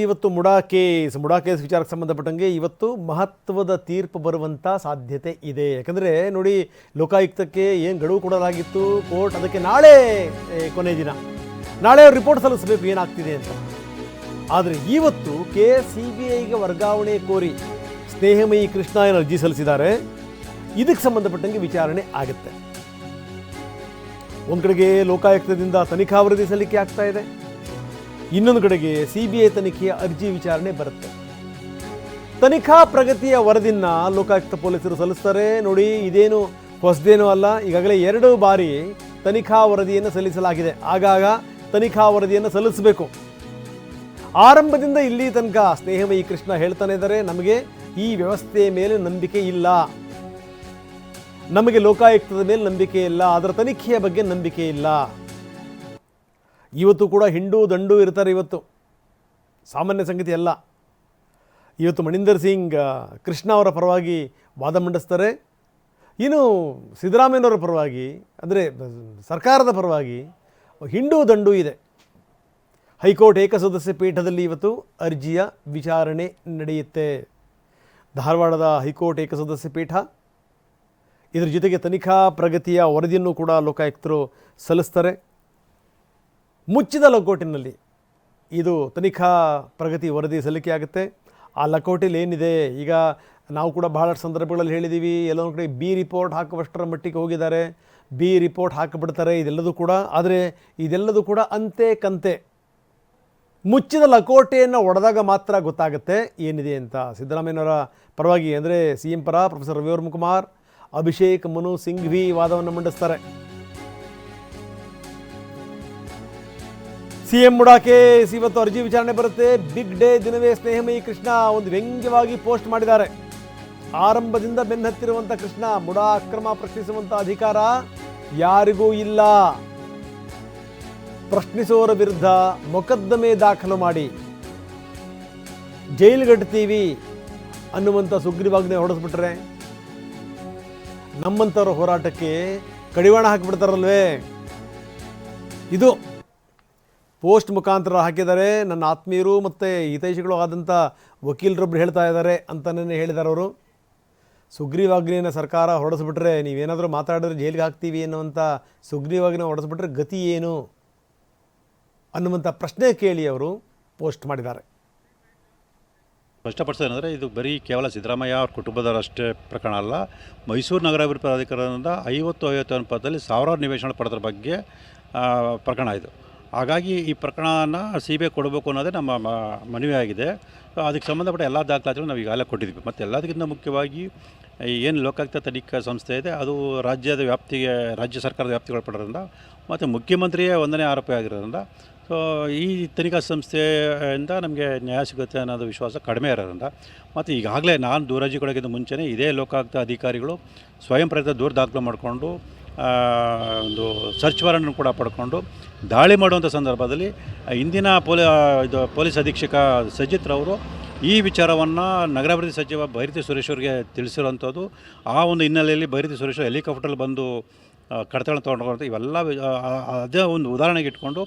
ಇವತ್ತು MUDA case MUDA case ವಿಚಾರಕ್ಕೆ ಸಂಬಂಧಪಟ್ಟಂಗೆ ಇವತ್ತು ಮಹತ್ವದ ತೀರ್ಪು ಬರುವಂಥ ಸಾಧ್ಯತೆ ಇದೆ. ಯಾಕಂದರೆ ನೋಡಿ, ಲೋಕಾಯುಕ್ತಕ್ಕೆ ಏನು ಗಡುವು ಕೊಡಲಾಗಿತ್ತು, ಕೋರ್ಟ್ ಅದಕ್ಕೆ ನಾಳೆ ಕೊನೆ ದಿನ. ನಾಳೆ ರಿಪೋರ್ಟ್ ಸಲ್ಲಿಸಬೇಕು, ಏನಾಗ್ತಿದೆ ಅಂತ. ಆದರೆ ಇವತ್ತು ಕೆ ಸಿ ಬಿ ಐಗೆ ವರ್ಗಾವಣೆ ಕೋರಿ ಸ್ನೇಹಮಯಿ ಕೃಷ್ಣ ಏನು ಅರ್ಜಿ ಸಲ್ಲಿಸಿದ್ದಾರೆ. ಇದಕ್ಕೆ ಸಂಬಂಧಪಟ್ಟಂಗೆ ವಿಚಾರಣೆ ಆಗುತ್ತೆ. ಒಂದು ಕಡೆಗೆ ಲೋಕಾಯುಕ್ತದಿಂದ ತನಿಖಾ ವರದಿ ಸಲ್ಲಿಕೆ ಆಗ್ತಾ ಇದೆ. ಇನ್ನೊಂದು ಕಡೆಗೆ ಸಿಬಿಐ ತನಿಖೆಯ ಅರ್ಜಿ ವಿಚಾರಣೆ ಬರುತ್ತೆ. ತನಿಖಾ ಪ್ರಗತಿಯ ವರದಿನ ಲೋಕಾಯುಕ್ತ ಪೊಲೀಸರು ಸಲ್ಲಿಸ್ತಾರೆ. ನೋಡಿ, ಇದೇನು ಹೊಸದೇನೂ ಅಲ್ಲ. ಈಗಾಗಲೇ ಎರಡು ಬಾರಿ ತನಿಖಾ ವರದಿಯನ್ನು ಸಲ್ಲಿಸಲಾಗಿದೆ. ಆಗಾಗ ತನಿಖಾ ವರದಿಯನ್ನು ಸಲ್ಲಿಸಬೇಕು. ಆರಂಭದಿಂದ ಇಲ್ಲಿ ತನಕ ಸ್ನೇಹಮಯಿ ಕೃಷ್ಣ ಹೇಳ್ತಾನೆ ಇದ್ದಾರೆ. ನಮಗೆ ಈ ವ್ಯವಸ್ಥೆಯ ಮೇಲೆ ನಂಬಿಕೆ ಇಲ್ಲ. ನಮಗೆ ಲೋಕಾಯುಕ್ತದ ಮೇಲೆ ನಂಬಿಕೆ ಇಲ್ಲ. ಅದರ ತನಿಖೆಯ ಬಗ್ಗೆ ನಂಬಿಕೆ ಇಲ್ಲ. ಇವತ್ತು ಕೂಡ ಹಿಂಡು ದಂಡು ಇರ್ತಾರೆ ಇವತ್ತು. ಸಾಮಾನ್ಯ ಸಂಗತಿ ಅಲ್ಲ. ಇವತ್ತು ಮಣಿಂದರ್ ಸಿಂಗ್ ಕೃಷ್ಣ ಅವರ ಪರವಾಗಿ ವಾದ ಮಂಡಿಸ್ತಾರೆ. ಇನ್ನು ಸಿದ್ದರಾಮಯ್ಯನವರ ಪರವಾಗಿ, ಅಂದರೆ ಸರ್ಕಾರದ ಪರವಾಗಿ ಹಿಂಡು ದಂಡು ಇದೆ. ಹೈಕೋರ್ಟ್ ಏಕಸದಸ್ಯ ಪೀಠದಲ್ಲಿ ಇವತ್ತು ಅರ್ಜಿಯ ವಿಚಾರಣೆ ನಡೆಯುತ್ತೆ. ಧಾರವಾಡದ ಹೈಕೋರ್ಟ್ ಏಕಸದಸ್ಯ ಪೀಠ. ಇದರ ಜೊತೆಗೆ ತನಿಖಾ ಪ್ರಗತಿಯ ವರದಿಯನ್ನು ಕೂಡ ಲೋಕಾಯುಕ್ತರು ಸಲ್ಲಿಸ್ತಾರೆ. ಮುಚ್ಚಿದ ಲಕೋಟಿನಲ್ಲಿ ಇದು ತನಿಖಾ ಪ್ರಗತಿ ವರದಿ ಸಲ್ಲಿಕೆಯಾಗುತ್ತೆ ಆ ಲಕೋಟಿಲಿ ಏನಿದೆ? ಈಗ ನಾವು ಕೂಡ ಬಹಳಷ್ಟು ಸಂದರ್ಭಗಳಲ್ಲಿ ಹೇಳಿದ್ದೀವಿ ಎಲ್ಲೊಂದು ಕಡೆ ಬಿ ರಿಪೋರ್ಟ್ ಹಾಕುವಷ್ಟರ ಮಟ್ಟಿಗೆ ಹೋಗಿದ್ದಾರೆ. ಬಿ ರಿಪೋರ್ಟ್ ಹಾಕಿಬಿಡ್ತಾರೆ ಇದೆಲ್ಲದೂ ಕೂಡ. ಆದರೆ ಇದೆಲ್ಲದೂ ಕೂಡ ಅಂತೆ ಕಂತೆ. ಮುಚ್ಚಿದ ಲಕೋಟೆಯನ್ನು ಒಡೆದಾಗ ಮಾತ್ರ ಗೊತ್ತಾಗುತ್ತೆ ಏನಿದೆ ಅಂತ. ಸಿದ್ದರಾಮಯ್ಯನವರ ಪರವಾಗಿ ಅಂದರೆ ಸಿ ಎಂ ಪರ ಪ್ರೊಫೆಸರ್ ರವಿವರ್ಮ ಕುಮಾರ್ ಅಭಿಷೇಕ್ ಮನು ಸಿಂಘ್ವಿ ವಾದವನ್ನು ಮಂಡಿಸ್ತಾರೆ. ಸಿ ಮುಡಾಕೆ ಇವತ್ತು ಅರ್ಜಿ ವಿಚಾರಣೆ ಬರುತ್ತೆ. ಬಿಗ್ ಡೇ ದಿನವೇ ಸ್ನೇಹಮಯಿ ಕೃಷ್ಣ ಒಂದು ವ್ಯಂಗ್ಯವಾಗಿ ಪೋಸ್ಟ್ ಮಾಡಿದ್ದಾರೆ. ಆರಂಭದಿಂದ ಬೆನ್ನತ್ತಿರುವಂಥ ಕೃಷ್ಣ ಮುಡಾ ಅಕ್ರಮ ಪ್ರಶ್ನಿಸುವಂಥ ಅಧಿಕಾರ ಯಾರಿಗೂ ಇಲ್ಲ. ಪ್ರಶ್ನಿಸುವವರ ವಿರುದ್ಧ ಮೊಕದ್ದಮೆ ದಾಖಲು ಮಾಡಿ. ಜೈಲುಗಟ್ತೀವಿ ಅನ್ನುವಂಥ ಸುಗ್ರೀವಾಜ್ಞೆ ಹೊಡೆಸ್ಬಿಟ್ರೆ ನಮ್ಮಂಥವ್ರ ಹೋರಾಟಕ್ಕೆ ಕಡಿವಾಣ ಹಾಕಿಬಿಡ್ತಾರಲ್ವೇ? ಇದು ಪೋಸ್ಟ್ ಮುಖಾಂತರ ಹಾಕಿದ್ದಾರೆ ನನ್ನ ಆತ್ಮೀಯರು ಮತ್ತು ಹಿತೈಷಿಗಳು ಆದಂಥ ವಕೀಲರೊಬ್ಬರು ಹೇಳ್ತಾ ಇದ್ದಾರೆ ಅಂತಲೇ ಹೇಳಿದ್ದಾರೆ ಅವರು. ಸುಗ್ರೀವಾಜ್ಞೆಯನ್ನು ಸರ್ಕಾರ ಹೊಡೆಸ್ಬಿಟ್ರೆ ನೀವೇನಾದರೂ ಮಾತಾಡಿದ್ರೆ ಜೈಲಿಗೆ ಹಾಕ್ತೀವಿ ಅನ್ನುವಂಥ ಸುಗ್ರೀವಾಜ್ಞೆ ಹೊಡೆಸ್ಬಿಟ್ರೆ ಗತಿ ಏನು ಅನ್ನುವಂಥ ಪ್ರಶ್ನೆ ಕೇಳಿ ಅವರು ಪೋಸ್ಟ್ ಮಾಡಿದ್ದಾರೆ. ಸ್ಪಷ್ಟಪಡಿಸೋದಂದರೆ ಇದು ಬರೀ ಕೇವಲ ಸಿದ್ದರಾಮಯ್ಯ ಅವ್ರ ಕುಟುಂಬದವರಷ್ಟೇ ಪ್ರಕರಣ ಅಲ್ಲ. ಮೈಸೂರು ನಗರಾಭಿವೃದ್ಧಿ ಪ್ರಾಧಿಕಾರದಿಂದ ಐವತ್ತು ಐವತ್ತು ಅನುಪಾತದಲ್ಲಿ ಸಾವಿರಾರು ನಿವೇಶನ ಪಡೆದ್ರ ಬಗ್ಗೆ ಪ್ರಕರಣ ಇದು. ಹಾಗಾಗಿ ಈ ಪ್ರಕರಣನ ಸಿ ಬಿ ಐ ಕೊಡಬೇಕು ಅನ್ನೋದೇ ನಮ್ಮ ಮನವಿ ಆಗಿದೆ. ಅದಕ್ಕೆ ಸಂಬಂಧಪಟ್ಟ ಎಲ್ಲ ದಾಖಲಾತಿಗಳು ನಾವು ಈಗಾಗಲೇ ಕೊಟ್ಟಿದ್ವಿ ಮತ್ತು ಎಲ್ಲದಕ್ಕಿಂತ ಮುಖ್ಯವಾಗಿ ಏನು ಲೋಕಾಯುಕ್ತ ತನಿಖಾ ಸಂಸ್ಥೆ ಇದೆ, ಅದು ರಾಜ್ಯದ ವ್ಯಾಪ್ತಿಗೆ, ರಾಜ್ಯ ಸರ್ಕಾರದ ವ್ಯಾಪ್ತಿಗೆ ಒಳಪಡೋದ್ರಿಂದ ಮತ್ತು ಮುಖ್ಯಮಂತ್ರಿಯೇ ಒಂದನೇ ಆರೋಪಿ ಆಗಿರೋದ್ರಿಂದ, ಸೊ, ಈ ತನಿಖಾ ಸಂಸ್ಥೆಯಿಂದ ನಮಗೆ ನ್ಯಾಯ ಸಿಗುತ್ತೆ ಅನ್ನೋದು ವಿಶ್ವಾಸ ಕಡಿಮೆ ಇರೋದ್ರಿಂದ, ಮತ್ತು ಈಗಾಗಲೇ ನಾನು ದೂರಾಜಿ ಕೊಡೋಕ್ಕಿಂತ ಮುಂಚೆನೇ ಇದೇ ಲೋಕಾಯುಕ್ತ ಅಧಿಕಾರಿಗಳು ಸ್ವಯಂ ಪ್ರೇರಿತ ದೂರ ದಾಖಲು ಮಾಡಿಕೊಂಡು ಒಂದು ಸರ್ಚ್ ವಾರಂಟನ್ನು ಕೂಡ ಪಡ್ಕೊಂಡು ದಾಳಿ ಮಾಡುವಂಥ ಸಂದರ್ಭದಲ್ಲಿ ಇಂದಿನ ಪೊಲೀ ಇದು ಪೊಲೀಸ್ ಅಧೀಕ್ಷಕ ಸಜಿತ್ ರವರು ಈ ವಿಚಾರವನ್ನು ನಗರಾಭಿವೃದ್ಧಿ ಸಚಿವ ಬೈರತಿ ಸುರೇಶ್ವರಿಗೆ ತಿಳಿಸಿರುವಂಥದ್ದು ಆ ಒಂದು ಹಿನ್ನೆಲೆಯಲ್ಲಿ ಭೈರತಿ ಸುರೇಶ್ ಹೆಲಿಕಾಪ್ಟರ್ ಬಂದು ಕಡತಗಳನ್ನು ತೊಗೊಂಡು ಇವೆಲ್ಲ ಅದೇ ಒಂದು ಉದಾಹರಣೆಗೆ ಇಟ್ಕೊಂಡು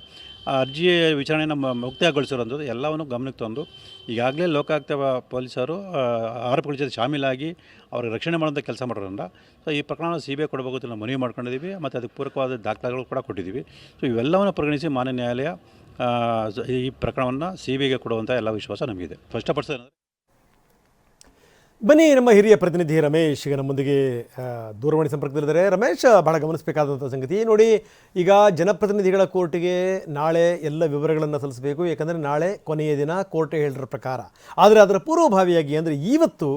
ಅರ್ಜಿಯ ಅರ್ಜಿ ವಿಚಾರಣೆಯನ್ನು ಮುಕ್ತಾಯಗೊಳಿಸಿರೋಂಥದ್ದು ಎಲ್ಲವನ್ನು ಗಮನಕ್ಕೆ ತಂದು ಈಗಾಗಲೇ ಲೋಕಾಯುಕ್ತ ಪೊಲೀಸರು ಆರೋಪಿಗಳ ಜೊತೆ ಶಾಮೀಲಾಗಿ ಅವ್ರಿಗೆ ರಕ್ಷಣೆ ಮಾಡೋಂಥ ಕೆಲಸ ಮಾಡೋದ್ರಿಂದ ಸೊ ಈ ಪ್ರಕರಣ ಸಿ ಬಿ ಐ ಕೊಡಬೇಕು ಅಂತ ನಾವು ಮನವಿ ಮಾಡ್ಕೊಂಡಿದ್ದೀವಿ ಮತ್ತು ಅದಕ್ಕೆ ಪೂರಕವಾದ ದಾಖಲೆಗಳು ಕೂಡ ಕೊಟ್ಟಿದ್ದೀವಿ. ಸೊ ಇವೆಲ್ಲವನ್ನು ಪರಿಗಣಿಸಿ ಮಾನ್ಯ ನ್ಯಾಯಾಲಯ ಈ ಪ್ರಕರಣವನ್ನು ಸಿ ಬಿ ಐಗೆ ಕೊಡುವಂಥ ಎಲ್ಲ ವಿಶ್ವಾಸ ನಮಗಿದೆ. ಸ್ಪಷ್ಟಪಡಿಸೋದಂದ್ರೆ ಬನ್ನಿ ನಮ್ಮ ಹಿರಿಯ ಪ್ರತಿನಿಧಿ ರಮೇಶ್ ಈಗ ನಮ್ಮೊಂದಿಗೆ ದೂರವಾಣಿ ಸಂಪರ್ಕದಲ್ಲಿದ್ದಾರೆ. ರಮೇಶ್, ಬಹಳ ಗಮನಿಸಬೇಕಾದಂಥ ಸಂಗತಿ. ನೋಡಿ, ಈಗ ಜನಪ್ರತಿನಿಧಿಗಳ ಕೋರ್ಟಿಗೆ ನಾಳೆ ಎಲ್ಲ ವಿವರಗಳನ್ನು ಸಲ್ಲಿಸಬೇಕು. ಯಾಕಂದರೆ ನಾಳೆ ಕೊನೆಯ ದಿನ ಕೋರ್ಟ್ ಹೇಳಿರ ಪ್ರಕಾರ. ಆದರೆ ಅದರ ಪೂರ್ವಭಾವಿಯಾಗಿ ಅಂದರೆ ಇವತ್ತು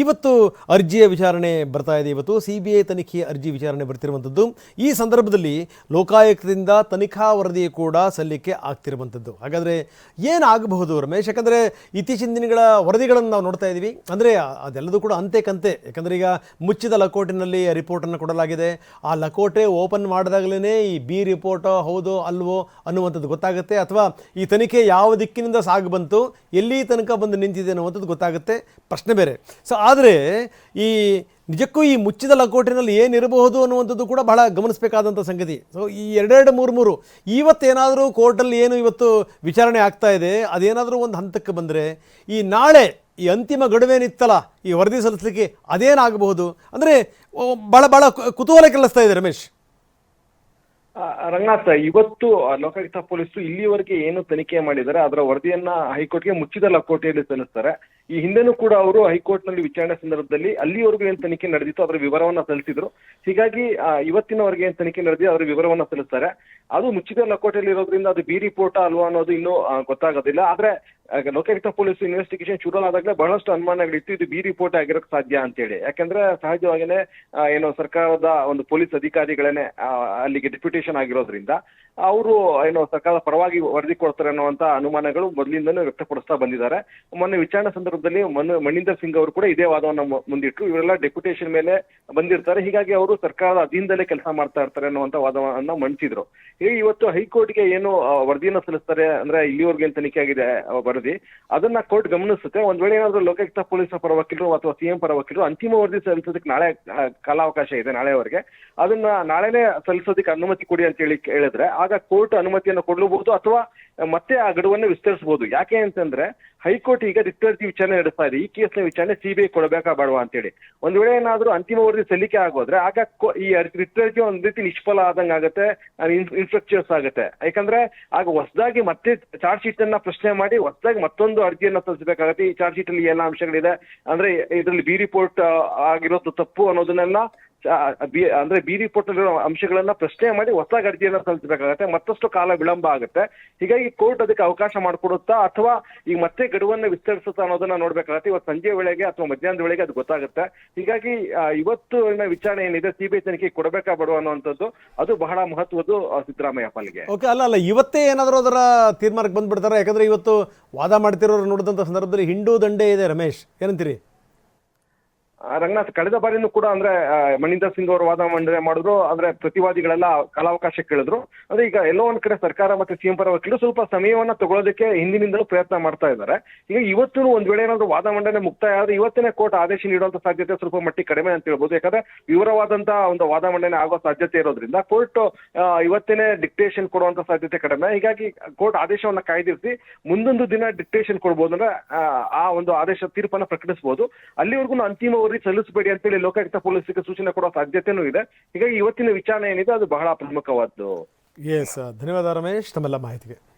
ಇವತ್ತು ಅರ್ಜಿಯ ವಿಚಾರಣೆ ಬರ್ತಾ ಇದೆ ಇವತ್ತು. ಸಿ ಬಿ ಐ ತನಿಖೆಯ ಅರ್ಜಿ ವಿಚಾರಣೆ ಬರ್ತಿರುವಂಥದ್ದು. ಈ ಸಂದರ್ಭದಲ್ಲಿ ಲೋಕಾಯುಕ್ತದಿಂದ ತನಿಖಾ ವರದಿ ಕೂಡ ಸಲ್ಲಿಕೆ ಆಗ್ತಿರುವಂಥದ್ದು. ಹಾಗಾದರೆ ಏನಾಗಬಹುದು ರಮೇಶ್? ಯಾಕಂದರೆ ಇತ್ತೀಚಿನ ದಿನಗಳ ವರದಿಗಳನ್ನು ನಾವು ನೋಡ್ತಾ ಇದ್ದೀವಿ ಅಂದರೆ ಅದೆಲ್ಲದೂ ಕೂಡ ಅಂತೆ ಕಂತೆ. ಯಾಕಂದರೆ ಈಗ ಮುಚ್ಚಿದ ಲಕೋಟಿನಲ್ಲಿ ರಿಪೋರ್ಟನ್ನು ಕೊಡಲಾಗಿದೆ. ಆ ಲಕೋಟೆ ಓಪನ್ ಮಾಡಿದಾಗಲೇ ಈ ಬಿ ರಿಪೋರ್ಟೋ ಹೌದೋ ಅಲ್ವೋ ಅನ್ನುವಂಥದ್ದು ಗೊತ್ತಾಗುತ್ತೆ. ಅಥವಾ ಈ ತನಿಖೆ ಯಾವ ದಿಕ್ಕಿನಿಂದ ಸಾಗು ಬಂತು, ಎಲ್ಲಿ ತನಕ ಬಂದು ನಿಂತಿದೆ ಅನ್ನುವಂಥದ್ದು ಗೊತ್ತಾಗುತ್ತೆ. ಪ್ರಶ್ನೆ ಬೇರೆ. ಸೊ, ಆದರೆ ಈ ನಿಜಕ್ಕೂ ಈ ಮುಚ್ಚಿದ ಲಕೋಟಿನಲ್ಲಿ ಏನಿರಬಹುದು ಅನ್ನುವಂಥದ್ದು ಕೂಡ ಬಹಳ ಗಮನಿಸಬೇಕಾದಂಥ ಸಂಗತಿ. ಸೊ, ಈ ಎರಡೆರಡು ಮೂರು ಮೂರು, ಇವತ್ತೇನಾದರೂ ಕೋರ್ಟಲ್ಲಿ ಏನು ಇವತ್ತು ವಿಚಾರಣೆ ಆಗ್ತಾ ಇದೆ, ಅದೇನಾದರೂ ಒಂದು ಹಂತಕ್ಕೆ ಬಂದರೆ ಈ ನಾಳೆ ಈ ಅಂತಿಮ ಗಡುವೇನಿತ್ತಲ್ಲ, ಈ ವರದಿ ಸಲ್ಲಿಸಲಿಕ್ಕೆ ಅದೇನಾಗಬಹುದು? ಅಂದರೆ ಭಾಳ ಭಾಳ ಕುತೂಹಲ ಕೆಲಸ್ತಾ ಇದೆ ರಮೇಶ್. ರಂಗನಾಥ್ ಇವತ್ತು ಲೋಕಾಯುಕ್ತ ಪೊಲೀಸರು ಇಲ್ಲಿವರೆಗೆ ಏನು ತನಿಖೆ ಮಾಡಿದ್ದಾರೆ, ಅದರ ವರದಿಯನ್ನ ಹೈಕೋರ್ಟ್ಗೆ ಮುಚ್ಚಿದ ಲಕೋಟೆಯಲ್ಲಿ ಸಲ್ಲಿಸ್ತಾರೆ. ಈ ಹಿಂದೆನೂ ಕೂಡ ಅವರು ಹೈಕೋರ್ಟ್ನಲ್ಲಿ ವಿಚಾರಣೆ ಸಂದರ್ಭದಲ್ಲಿ ಅಲ್ಲಿವರೆಗೂ ಏನ್ ತನಿಖೆ ನಡೆದಿತ್ತು ಅದರ ವಿವರವನ್ನ ಸಲ್ಲಿಸಿದ್ರು. ಹೀಗಾಗಿ ಇವತ್ತಿನವರೆಗೆ ಏನ್ ತನಿಖೆ ನಡೆದಿದೆ ಅದರ ವಿವರವನ್ನ ಸಲ್ಲಿಸ್ತಾರೆ. ಅದು ಮುಚ್ಚಿದ ಲಕೋಟೆಯಲ್ಲಿ ಇರೋದ್ರಿಂದ ಅದು ಬಿ ರಿಪೋರ್ಟ್ ಅಲ್ವಾ ಅನ್ನೋದು ಇನ್ನೂ ಗೊತ್ತಾಗೋದಿಲ್ಲ. ಆದ್ರೆ ಲೋಕಾಯುಕ್ತ ಪೊಲೀಸ್ ಇನ್ವೆಸ್ಟಿಗೇಷನ್ ಶುರು ಆದಾಗಲೇ ಬಹಳಷ್ಟು ಅನುಮಾನಗಳಿತ್ತು ಇದು ಬಿ ರಿಪೋರ್ಟ್ ಆಗಿರೋಕ್ ಸಾಧ್ಯ ಅಂತೇಳಿ. ಯಾಕಂದ್ರೆ ಸಹಜವಾಗಿನೇ ಏನು ಸರ್ಕಾರದ ಒಂದು ಪೊಲೀಸ್ ಅಧಿಕಾರಿಗಳೇನೆ ಅಲ್ಲಿಗೆ ಡೆಪ್ಯುಟೇಷನ್ ಆಗಿರೋದ್ರಿಂದ ಅವರು ಏನು ಸರ್ಕಾರದ ಪರವಾಗಿ ವರದಿ ಕೊಡ್ತಾರೆ ಅನ್ನುವಂತ ಅನುಮಾನಗಳು ಮೊದಲಿಂದನೂ ವ್ಯಕ್ತಪಡಿಸ್ತಾ ಬಂದಿದ್ದಾರೆ. ಮೊನ್ನೆ ವಿಚಾರಣೆ ಸಂದರ್ಭದಲ್ಲಿ ಮಣಿಂದರ್ ಸಿಂಗ್ ಅವರು ಕೂಡ ಇದೇ ವಾದವನ್ನ ಮುಂದಿಟ್ಟು ಮುಂದಿಟ್ರು. ಇವರೆಲ್ಲ ಡೆಪ್ಯುಟೇಷನ್ ಮೇಲೆ ಬಂದಿರ್ತಾರೆ. ಹೀಗಾಗಿ ಅವರು ಸರ್ಕಾರದ ಅಧೀನದಲ್ಲೇ ಕೆಲಸ ಮಾಡ್ತಾ ಇರ್ತಾರೆ ಅನ್ನುವಂತ ವಾದವನ್ನ ಮಂಡಿಸಿದ್ರು ಹೀಗೆ ಇವತ್ತು ಹೈಕೋರ್ಟ್ಗೆ ಏನು ವರದಿಯನ್ನು ಸಲ್ಲಿಸ್ತಾರೆ, ಅಂದ್ರೆ ಇಲ್ಲಿವರೆಗೆ ಏನು ತನಿಖೆ ಆಗಿದೆ ವರದಿ, ಅದನ್ನ ಕೋರ್ಟ್ ಗಮನಿಸುತ್ತೆ. ಒಂದ್ ವೇಳೆ ಏನಾದ್ರೂ ಲೋಕಾಯುಕ್ತ ಪೊಲೀಸ್ ಪರ ವಕೀಲರು ಅಥವಾ ಸಿಎಂ ಪರ ವಕೀಲರು ಅಂತಿಮ ವರದಿ ಸಲ್ಲಿಸೋದಕ್ಕೆ ನಾಳೆ ಕಾಲಾವಕಾಶ ಇದೆ ನಾಳೆವರೆಗೆ ಅದನ್ನ ನಾಳೆನೆ ಸಲ್ಲಿಸೋದಕ್ಕೆ ಅನುಮತಿ ಕೊಡಿ ಅಂತ ಹೇಳಿ ಕೇಳಿದ್ರೆ, ಆಗ ಕೋರ್ಟ್ ಅನುಮತಿಯನ್ನು ಕೊಡಲೂಬಹುದು ಅಥವಾ ಮತ್ತೆ ಆ ಗಡುವನ್ನು ವಿಸ್ತರಿಸಬಹುದು ಯಾಕೆ ಅಂತಂದ್ರೆ ಹೈಕೋರ್ಟ್ ಈಗ ರಿಟ್ ಅರ್ಜಿ ವಿಚಾರಣೆ ನಡೆಸ್ತಾ ಇದೆ. ಈ ಕೇಸ್ನ ವಿಚಾರಣೆ ಸಿಬಿಐ ಕೊಡಬೇಕಾ ಬೇಡವಾ ಅಂತೇಳಿ. ಒಂದ್ ವೇಳೆ ಏನಾದ್ರೂ ಅಂತಿಮ ವರದಿ ಸಲ್ಲಿಕೆ ಆಗೋದ್ರೆ ಆಗ ಈ ರಿಟ್ ಅರ್ಜಿ ಒಂದ್ ರೀತಿ ನಿಷ್ಫಲ ಆದಂಗ ಆಗುತ್ತೆ ಇನ್ಫ್ರಕ್ಚರ್ಸ್ ಆಗುತ್ತೆ. ಯಾಕಂದ್ರೆ ಆಗ ಹೊಸದಾಗಿ ಮತ್ತೆ ಚಾರ್ಜ್ ಶೀಟ್ ಅನ್ನ ಪ್ರಶ್ನೆ ಮಾಡಿ ಹೊಸದಾಗಿ ಮತ್ತೊಂದು ಅರ್ಜಿಯನ್ನ ಸಲ್ಲಿಸಬೇಕಾಗುತ್ತೆ. ಈ ಚಾರ್ಜ್ ಶೀಟ್ ಅಲ್ಲಿ ಎಲ್ಲ ಅಂಶಗಳಿದೆ. ಅಂದ್ರೆ ಇದರಲ್ಲಿ ಬಿ ರಿಪೋರ್ಟ್ ಆಗಿರೋದು ತಪ್ಪು ಅನ್ನೋದನ್ನೆಲ್ಲ ಬಿ- ಅಂದ್ರೆ ಬಿ ರಿಪೋರ್ಟ್ ಅಲ್ಲಿರೋ ಅಂಶಗಳನ್ನ ಪ್ರಶ್ನೆ ಮಾಡಿ ಹೊಸ ಅರ್ಜಿಯನ್ನ ಸಲ್ಲಿಸಬೇಕಾಗತ್ತೆ. ಮತ್ತಷ್ಟು ಕಾಲ ವಿಳಂಬ ಆಗುತ್ತೆ. ಹೀಗಾಗಿ ಕೋರ್ಟ್ ಅದಕ್ಕೆ ಅವಕಾಶ ಮಾಡಿಕೊಡುತ್ತಾ ಅಥವಾ ಈಗ ಮತ್ತೆ ಗಡುವನ್ನ ವಿಸ್ತರಿಸುತ್ತಾ ಅನ್ನೋದನ್ನ ನೋಡ್ಬೇಕಾಗತ್ತೆ. ಇವತ್ತು ಸಂಜೆ ವೇಳೆಗೆ ಅಥವಾ ಮಧ್ಯಾಹ್ನದ ವೇಳೆಗೆ ಅದು ಗೊತ್ತಾಗುತ್ತೆ. ಹೀಗಾಗಿ ಇವತ್ತು ವಿಚಾರಣೆ ಏನಿದೆ, ಸಿಬಿಐ ತನಿಖೆ ಕೊಡಬೇಕಾ ಬಡವ ಅನ್ನುವಂಥದ್ದು, ಅದು ಬಹಳ ಮಹತ್ವದ್ದು ಸಿದ್ದರಾಮಯ್ಯ ಪಾಲಿಗೆ. ಓಕೆ, ಅಲ್ಲ ಅಲ್ಲ, ಇವತ್ತೇ ಏನಾದರೂ ಅದರ ತೀರ್ಮಾನಕ್ಕೆ ಬಂದ್ಬಿಡ್ತಾರೆ. ಯಾಕಂದ್ರೆ ಇವತ್ತು ವಾದ ಮಾಡ್ತಿರೋರು ನೋಡಿದಂಥ ಸಂದರ್ಭದಲ್ಲಿ ಹಿಂಡು ದಂಡೆ ಇದೆ, ರಮೇಶ್. ಏನಂತೀರಿ? ರಂಗನಾಥ್ ಕಳೆದ ಬಾರಿನೂ ಕೂಡ ಅಂದ್ರೆ ಮಣಿಂದರ್ ಸಿಂಗ್ ಅವರು ವಾದ ಮಂಡನೆ ಮಾಡಿದ್ರು, ಅಂದ್ರೆ ಪ್ರತಿವಾದಿಗಳೆಲ್ಲ ಕಾಲಾವಕಾಶ ಕೇಳಿದ್ರು. ಅಂದ್ರೆ ಈಗ ಎಲ್ಲೋ ಒಂದ್ ಕಡೆ ಸರ್ಕಾರ ಮತ್ತೆ ಸಿಎಂ ಪರ ವಕೀಲರು ಸ್ವಲ್ಪ ಸಮಯವನ್ನ ತಗೊಳ್ಳೋದಕ್ಕೆ ಹಿಂದಿನಿಂದಲೂ ಪ್ರಯತ್ನ ಮಾಡ್ತಾ ಇದ್ದಾರೆ. ಈಗ ಇವತ್ತು ಒಂದ್ ವೇಳೆ ಏನಾದ್ರು ವಾದ ಮಂಡನೆ ಮುಕ್ತಾಯ ಆದ್ರೆ ಇವತ್ತೇ ಕೋರ್ಟ್ ಆದೇಶ ನೀಡುವಂತ ಸಾಧ್ಯತೆ ಸ್ವಲ್ಪ ಮಟ್ಟಿಗೆ ಕಡಿಮೆ ಅಂತ ಹೇಳ್ಬೋದು. ಯಾಕಂದ್ರೆ ವಿವರವಾದಂತ ಒಂದು ವಾದ ಮಂಡನೆ ಆಗೋ ಸಾಧ್ಯತೆ ಇರೋದ್ರಿಂದ ಕೋರ್ಟ್ ಇವತ್ತೇನೆ ಡಿಕ್ಟೇಷನ್ ಕೊಡುವಂತ ಸಾಧ್ಯತೆ ಕಡಿಮೆ. ಹೀಗಾಗಿ ಕೋರ್ಟ್ ಆದೇಶವನ್ನ ಕಾಯ್ದಿರಿಸಿ ಮುಂದೊಂದು ದಿನ ಡಿಕ್ಟೇಷನ್ ಕೊಡ್ಬೋದು ಅಂದ್ರೆ, ಆ ಒಂದು ಆದೇಶ ತೀರ್ಪನ್ನ ಪ್ರಕಟಿಸಬಹುದು ಅಲ್ಲಿವರೆಗೂ ಅಂತಿಮ ವರದಿ ಸಲ್ಲಿಸಬೇಡಿ ಅಂತೇಳಿ ಲೋಕಾಯುಕ್ತ ಪೊಲೀಸರಿಗೆ ಸೂಚನೆ ಕೊಡೋ ಸಾಧ್ಯತೆನೂ ಇದೆ. ಹೀಗಾಗಿ ಇವತ್ತಿನ ವಿಚಾರಣೆ ಏನಿದೆ ಅದು ಬಹಳ ಪ್ರಮುಖವಾದ್ದು. ಎಸ್ ಧನ್ಯವಾದ ರಮೇಶ್. ತಮ್ಮೆಲ್ಲ ಮಾಹಿತಿಗೆ.